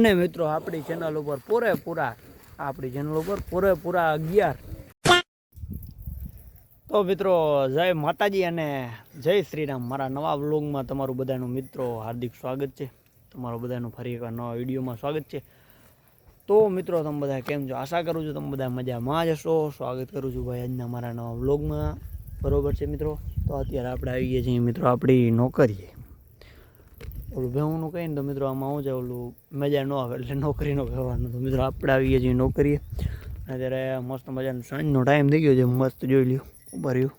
અને મિત્રો, આપણી ચેનલ ઉપર પૂરેપૂરા, આપણી ચેનલ ઉપર પૂરેપૂરા અગિયાર. તો મિત્રો, જય માતાજી અને જય શ્રીરામ. મારા નવા વ્લોગમાં તમારું બધાનું મિત્રો હાર્દિક સ્વાગત છે. તમારું બધાનું ફરી એકવાર નવા વિડીયોમાં સ્વાગત છે. તો મિત્રો, તમે બધા કેમ છો? આશા કરું છું તમે બધા મજામાં જ હશો. સ્વાગત કરું છું ભાઈ આજના મારા નવા વ્લોગમાં. બરોબર છે મિત્રો? તો અત્યારે આપણે આવી ગયા છીએ મિત્રો આપણી નોકરીએ. ઓલું ભેહુંનું કહીને તો મિત્રો આમાં હું છે, ઓલું મજા ન આવે એટલે નોકરીનો કહેવાનું તો મિત્રો આપણે આવીએ છીએ નોકરીએ. અત્યારે મસ્ત મજાનો સાંજનો ટાઈમ થઈ ગયો છે, મસ્ત જોઈ લ્યો, ઊભા રહ્યો.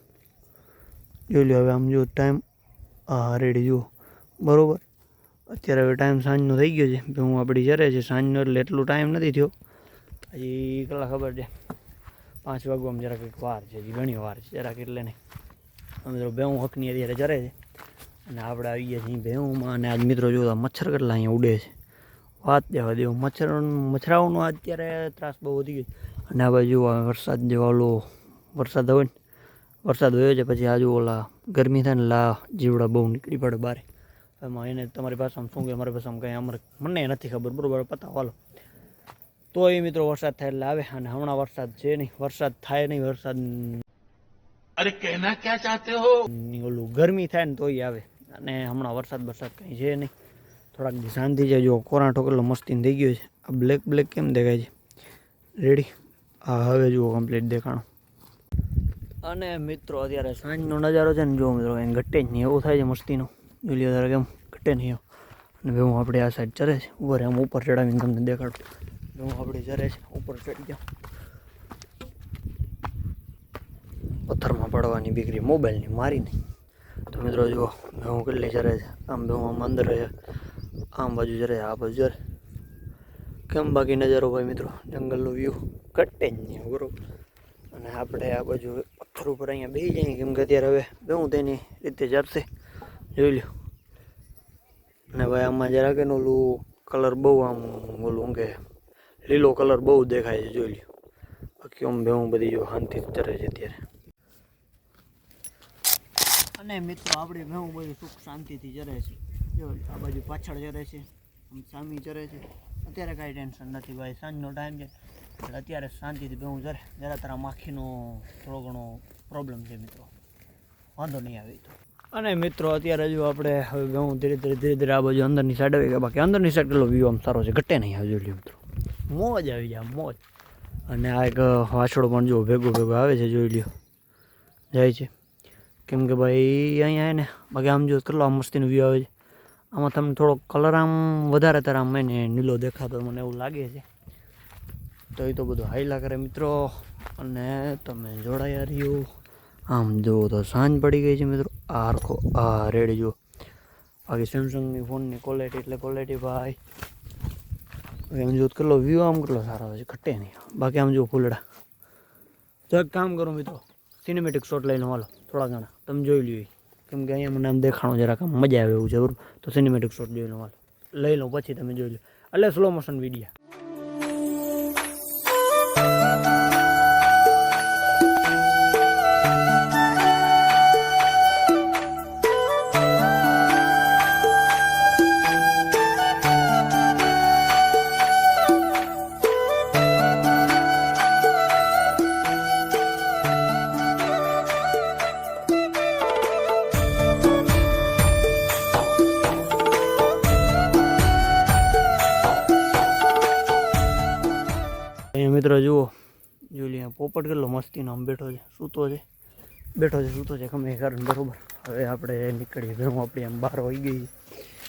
જોઈ લ્યો હવે આમ જો ટાઈમ હા રેડી જુઓ. બરાબર? અત્યારે હવે ટાઈમ સાંજનો થઈ ગયો છે, ભેહું આપણી જરે છે સાંજનો એટલે એટલું ટાઈમ નથી થયો. હજી કલાક ખબર છે? પાંચ વાગવામાં જરાક એક વાર છે, હજી ઘણી વાર છે, જરાક એટલે નહીં. અમે મિત્રો ભેહું હકની અત્યારે જરે છે. અને આપણે આવીએ છીએ ભેહુમાં અને આજ મિત્રો જો મચ્છર કેટલા અહીંયા ઉડે છે. વાત દેવા દેવું. મચ્છર મચ્છરાઓનો અત્યારે ત્રાસ બહુ વધી ગયો અને આ બાજુ વરસાદ જેવો ઓલો વરસાદ હોય ને વરસાદ હોય છે પછી આજુ ઓલા ગરમી થાય ને લા જીવડા બહુ નીકળી પડે બહાર એમાં એને તમારી ભાષામાં શું કે અમારી ભાષામાં કંઈ અમારે મને નથી ખબર બરાબર? પતા વાલો તો એ મિત્રો વરસાદ થાય એટલે આવે અને હમણાં વરસાદ છે નહીં. વરસાદ થાય નહીં વરસાદ અરે કહેના ક્યાં ચાહતે હો? ઓલું ગરમી થાય ને તોય આવે. અને હમણાં વરસાદ વરસાદ કંઈ છે નહીં. થોડાક શાંતિ છે. જો કોરાંઠો કેટલો મસ્તીને થઈ ગયો છે. આ બ્લેક બ્લેક કેમ દેખાય છે? રેડી હા, હવે જુઓ કમ્પ્લીટ દેખાણો. અને મિત્રો, અત્યારે સાંજનો નજારો છે ને જો મિત્રો, કંઈ ઘટે જ નહીં. એવું થાય છે મસ્તીનો. જોઈ અત્યારે કેમ ઘટે નહીં અને હું આપણે આ સાઈડ ચરે છે. ઉપર એમ ઉપર ચડાવીને તમને દેખાડું. હું આપણે ચરે છે. ઉપર ચડી ગયા પથ્થરમાં પડવાની બીકરી મોબાઈલની મારી નહીં તો મિત્રો જુઓ હું કેટલી ચરે છે? આમ બે આમ અંદર રહે, આમ બાજુ જરે, આ બાજુ જરે. કેમ બાકી નજારો ભાઈ મિત્રો? જંગલનો વ્યૂ કટે જ નહીં, બરોબર? અને આપણે આ બાજુ પથ્થર ઉપર અહીંયા બેસી જઈએ કેમ કે અત્યારે હવે બેહું તેની રીતે જરશે જોઈ લ્યો. અને ભાઈ આમાં જરાક એનું ઓલું કલર બહુ આમ ઓલું કે લીલો કલર બહુ દેખાય છે, જોઈ લ્યો. બાકી આમ બેહું બધી જો શાંતિ ચરે છે અત્યારે. અને મિત્રો, આપણે ઘણું બધું સુખ શાંતિથી જરે છે. જો, આ બાજુ પાછળ ચરે છે. આમ સામી ચરે છે. અત્યારે કાંઈ ટેન્શન નથી ભાઈ, સાંજનો ટાઈમ છે. એટલે અત્યારે શાંતિથી ભેહું ચરે જરા તારા માખીનો થોડો ઘણો પ્રોબ્લેમ છે મિત્રો. વાંધો નહીં આવે તો. અને મિત્રો, અત્યારે જો આપણે હવે ઘઉં ધીરે ધીરે ધીરે ધીરે આ બાજુ અંદરની સાઈડ આવી ગયા. બાકી અંદરની સાઈડ કેટલો વ્યૂ આમ સારો છે? ઘટે નહીં આવજો લ્યો મિત્રો. મોજ આવી જાય, મોજ. અને આ એક વાછડો પણ જો ભેગો ભેગો આવે છે, જોઈ લ્યો. જાય છે. કેમ કે ભાઈ અહીંયા ને, બાકી આમ જો કેટલો આમ મસ્તીનો વ્યૂ આવે છે. આમાં તમને થોડો કલર આમ વધારે તાર આમ એને નીલો દેખાતો મને એવું લાગે છે. તો એ તો બધું હાઈલા કરે મિત્રો. અને તમે જોડાયા રહ્યો. આમ જુઓ તો સાંજ પડી ગઈ છે મિત્રો. આ હરખો આ રેડી જુઓ. બાકી સેમસંગની ફોનની ક્વોલિટી એટલે ક્વોલિટી ભાઈ. એમ આમ જો કેટલો વ્યૂ આમ કેટલો સારો છે. ઘટે નહીં. બાકી આમ જુઓ ફૂલડા. તો એક કામ કરો મિત્રો. સિનેમેટિક શોટ લઈને હાલો, થોડા ઘણા. તમે જોઈ લ્યો. કેમ કે અહીંયા મને આમ દેખાણો જરાક મજા આવે એવું છે બરાબર તો સિનેમેટિક શોટ જોઈ લો હાલો. લઈ લો, પછી તમે જોઈ લો એટલે સ્લો મોશન વિડીયા મિત્રો, જુઓ. જોઈ પોપટ કેટલો મસ્તીનો આમ બેઠો છે, સૂતો છે. બેઠો છે, સૂતો છે ગમે કારણ બરોબર. હવે આપણે નીકળીએ ભેગું આપણી આમ બહાર વહી ગઈ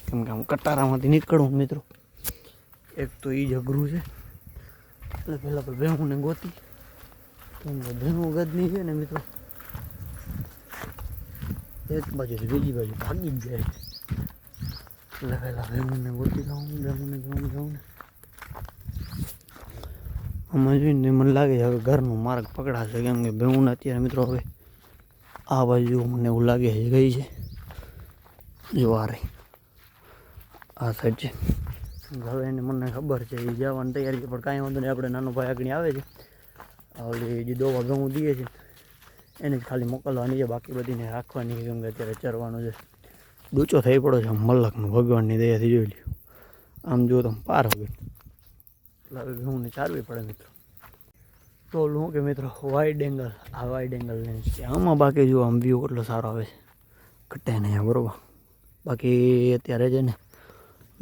કેમ કે આમ કટારામાંથી નીકળવું મિત્રો. એક તો એ જ અઘરું છે. એટલે પહેલાં તો ભેહુંને ગોતી. કેમ કે ભેહું ગદની છે ને મિત્રો. એક બાજુથી બીજી બાજુ ભાગી જ જાય એટલે પહેલાં ભેહુંને ગોતી લઉં ભેહુંને ભેહું ભેહુંને આમાં જોઈને મને લાગે છે હવે ઘરનો માર્ગ પકડાશે, કેમ કે ભેહું અત્યારે મિત્રો હવે આ બાજુ મને એવું લાગે છે ગઈ છે. જો આ રહી. આ સાઈડ છે. હવે એને મને ખબર છે એ જવાની તૈયારી છે, પણ કાંઈ વાંધો નહીં, આપણે નાનો ભાઈ આગળ આવે છે. હવે જે દોવા ઘઉં દઈએ છે, એને જ ખાલી મોકલવાની છે, બાકી બધીને રાખવાની કેમ કે અત્યારે ચરવાનું છે. ડૂચો થઈ પડ્યો છે મલકનો ભગવાનની દયાથી જોઈ લ્યો. આમ જો તમે પાર હવે એટલે હવે ચારવી પડે મિત્રો. તો શું કે મિત્રો વાઇડ એંગલ આ વાઇડ એંગલ લેન્સ છે. આમાં બાકી જો આમ વ્યૂ કેટલો સારો આવે છે. ઘટે નહીં બરાબર. બાકી અત્યારે છે ને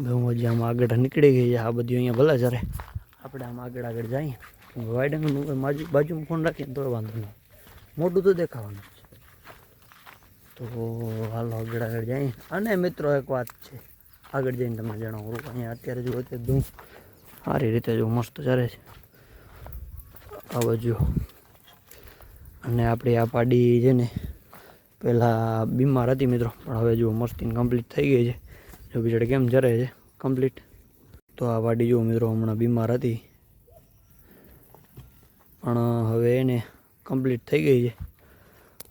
ઘઉં હજી આમ આગળ નીકળી ગઈ છે, આ બધું અહીંયા ભલે જ્યારે આપણે આમ આગળ આગળ જઈએ. વાઇડ એંગલનું બાજુમાં ફોન રાખીએ તો વાંધો નહીં. મોટું તો દેખાવાનું છે. તો હાલો આગળ આગળ જઈએ. અને મિત્રો એક વાત છે. આગળ જઈને તમને જણાવું. અહીંયા અત્યારે જો અત્યારે ધૂમ સારી રીતે જો મસ્ત ચાલે છે. આ બાજુ. અને આપણી આ પાડી છે ને પહેલાં બીમાર હતી મિત્રો, પણ હવે જો મસ્તી કમ્પ્લીટ થઈ ગઈ છે. જો બિચારે કેમ ચરે છે? કમ્પ્લીટ તો આ પાડી જો મિત્રો હમણાં બીમાર હતી. પણ હવે એને કમ્પ્લીટ થઈ ગઈ છે.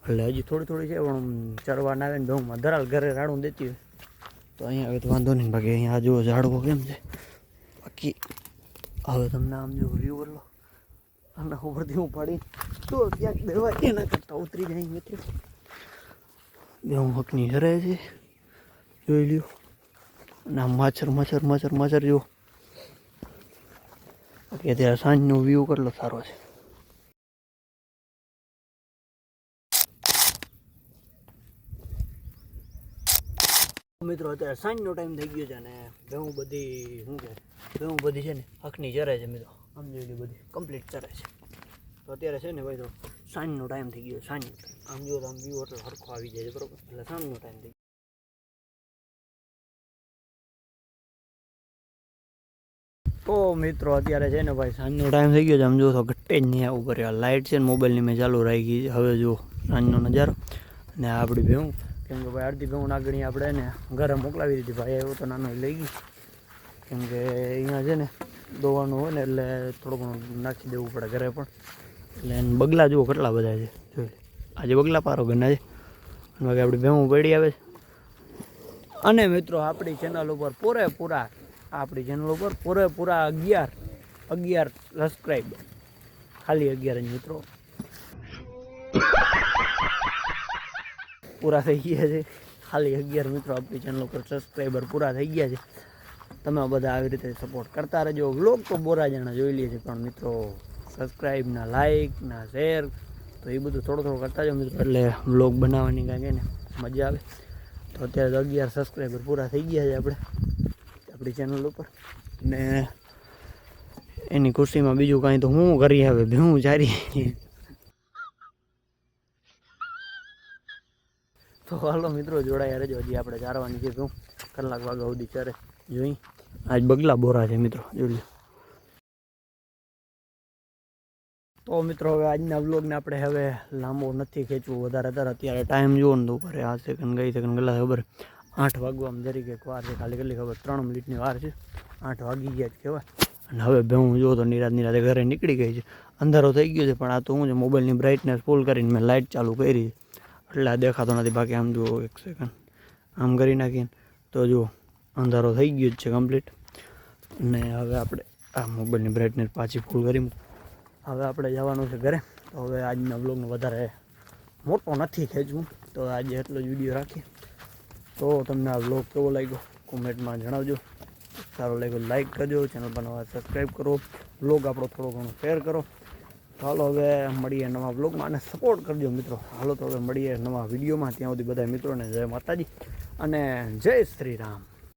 એટલે હજી થોડી થોડી છે, પણ ચરવા ના આવે ને ઘઉંમાં ધરાલ ઘરે રાડું દેતી હોય. તો અહીંયા હવે તો વાંધો નહીં, બાકી અહીંયા જુઓ ઝાડવો કેમ છે. બાકી હવે તમને આમ જો વ્યૂ લો આના ઉપરથી હું પડી તો ક્યાંક દેવા એના કરતાં ઉતરી જાય મિત્રો બે હું હકની હરે છે. જોઈ લ્યો. અને આમ માછર માછર માછર માછર જુઓ. અત્યારે સાંજનો વ્યૂ કેટલો સારો છે. મિત્રો, અત્યારે સાંજનો ટાઈમ થઈ ગયો છે અને ભેહું બધી, શું કે ભેહું બધી છે ને હકની ચરે છે મિત્રો. આમ જોઈ બધી કમ્પ્લીટ ચરે છે. તો અત્યારે છે ને ભાઈ, તો સાંજનો ટાઈમ થઈ ગયો સાંજ આમ જો આમ વ્યૂ એટલે સરખો આવી જાય છે, બરોબર? એટલે સાંજનો ટાઈમ થઈ ગયો. તો મિત્રો, અત્યારે છે ને ભાઈ, સાંજનો ટાઈમ થઈ ગયો છે. આમ જો તો ઘટે જ નહીં આવું કર્યા લાઇટ છે ને મોબાઈલની મેં ચાલુ રાખી હવે જો સાંજનો નજારો. અને આપણી ભેહું. કેમ કે ભાઈ અડધી ઘઉં નાગણી આપણે ને ઘરે મોકલાવી દીધી. ભાઈ એવો તો નાનો લઈ ગઈ. કેમ કે અહીંયા છે ને દોવાનું હોય ને એટલે થોડું ઘણું નાખી દેવું પડે ઘરે પણ. એટલે એને બગલા જુઓ કેટલા બધા છે. જોઈ આજે બગલા પારો ઘરના છે. બાકી આપણી ભેવું પડી આવે છે. અને મિત્રો આપણી ચેનલ ઉપર પૂરેપૂરા, આપણી ચેનલ ઉપર પૂરેપૂરા અગિયાર અગિયાર સબસ્ક્રાઈબ ખાલી અગિયાર મિત્રો. પૂરા થઈ ગયા છે. ખાલી અગિયાર મિત્રો આપણી ચેનલ ઉપર સબસ્ક્રાઈબર પૂરા થઈ ગયા છે. તમે બધા આવી રીતે સપોર્ટ કરતા રહેજો. વ્લોગ તો બોરા જણા જોઈ લે છે, પણ મિત્રો સબસ્ક્રાઈબ ના લાઈક ના શેર તો એ બધું થોડું થોડું કરતા જાઓ મિત્રો. એટલે વ્લોગ બનાવવાની કાંઈ ને મજા આવે. તો અત્યારે તો અગિયાર સબસ્ક્રાઈબર પૂરા થઈ ગયા છે આપણે, આપણી ચેનલ ઉપર. ને એની ખુશીમાં બીજું કાંઈ તો હું કરી આવે હું ચારી. તો હાલો મિત્રો જોડાયા રહેજો. હજી આપણે ચારવાની ભેહું કલાક વાગ્યા સુધી ચારે. જોઈ. આજ બગલા બોરા છે મિત્રો, જોઈ તો મિત્રો, હવે આજના વ્લોગને આપણે હવે લાંબો નથી ખેંચવું. વધારે વધારે અત્યારે ટાઈમ જુઓ ને તો ઉપર આ સેકન્ડ ગઈ સેકન્ડ ગલા ખબર. આઠ વાગવામાં જરીક એક વાર છે. ખાલી કેટલી ખબર? ત્રણ મિનિટની વાર છે. આઠ વાગી ગયા જ કહેવાય. અને હવે બે હું જોઉં તો નિરાત નિરાતે ઘરે નીકળી ગઈ છે. અંધારો થઈ ગયો છે, પણ આ તો હું છે મોબાઈલની બ્રાઇટનેસ ફૂલ કરીને મેં લાઇટ ચાલુ કરી છે. એટલે આ દેખાતો નથી. બાકી આમ જુઓ એક સેકન્ડ આમ કરી નાખીને તો જુઓ, અંધારો થઈ ગયો જ છે કમ્પ્લીટ અને હવે આપણે આ મોબાઈલની બ્રાઇટનેસ પાછી ફૂલ કરી હવે આપણે જવાનું છે ઘરે. તો હવે આજના વ્લોગને વધારે મોટો નથી ખેંચવું. તો આજે એટલો જ વીડિયો રાખીએ. તો તમને આ બ્લોગ કેવો લાગ્યો? કોમેન્ટમાં જણાવજો. સારો લાગ્યો લાઇક કરજો. ચેનલ બનાવવા સબસ્ક્રાઈબ કરો. બ્લોગ આપણો થોડો ઘણો શેર કરો. ચાલો હવે મળીએ નવા બ્લોગમાં અને સપોર્ટ કરજો મિત્રો. હાલો તો હવે મળીએ નવા વિડીયોમાં ત્યાં સુધી બધા મિત્રોને જય માતાજી અને જય શ્રી રામ.